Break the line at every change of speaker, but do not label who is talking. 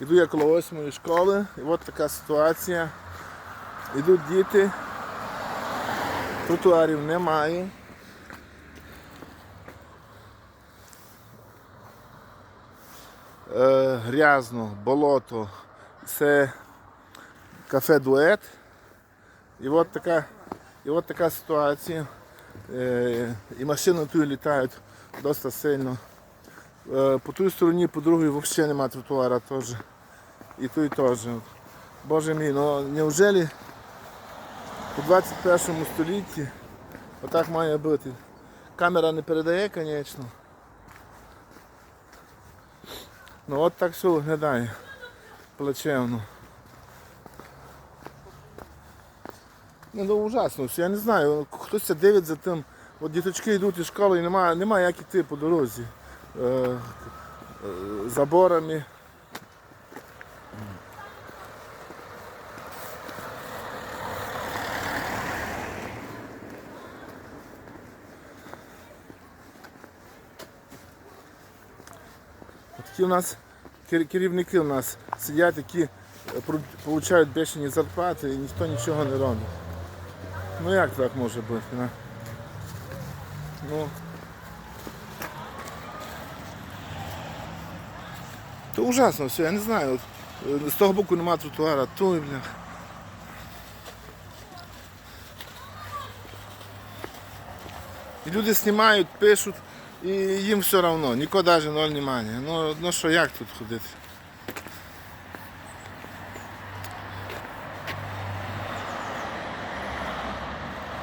Іду я коло восьмої школи, і от така ситуація. Ідуть діти, тротуарів немає. Е, грязно, болото. Це кафе дует. І от така, і от така ситуація. Е, і машини тут літають досить сильно. Е, по тій стороні, по другій взагалі немає тротуара теж. І тут теж. Боже мій, ну неужели у 21 столітті отак має бути? Камера не передає, звісно. Ну от так все виглядає. Плачевно. Ну, ну ужасно, я не знаю, хтось це дивить за тим. От діточки йдуть із школи і немає, немає як іти по дорозі. Е, заборами. Такі у нас керівники у нас сидять, які е, получають бешені зарплати і ніхто нічого не робить. Ну як так може бути? Не? Ну. То ужасно все, я не знаю. Е, з того боку нема тротуара, той, бля. І люди знімають, пишуть, і їм все одно, нікого навіть ноль немає. Ну, ну що, як тут ходити?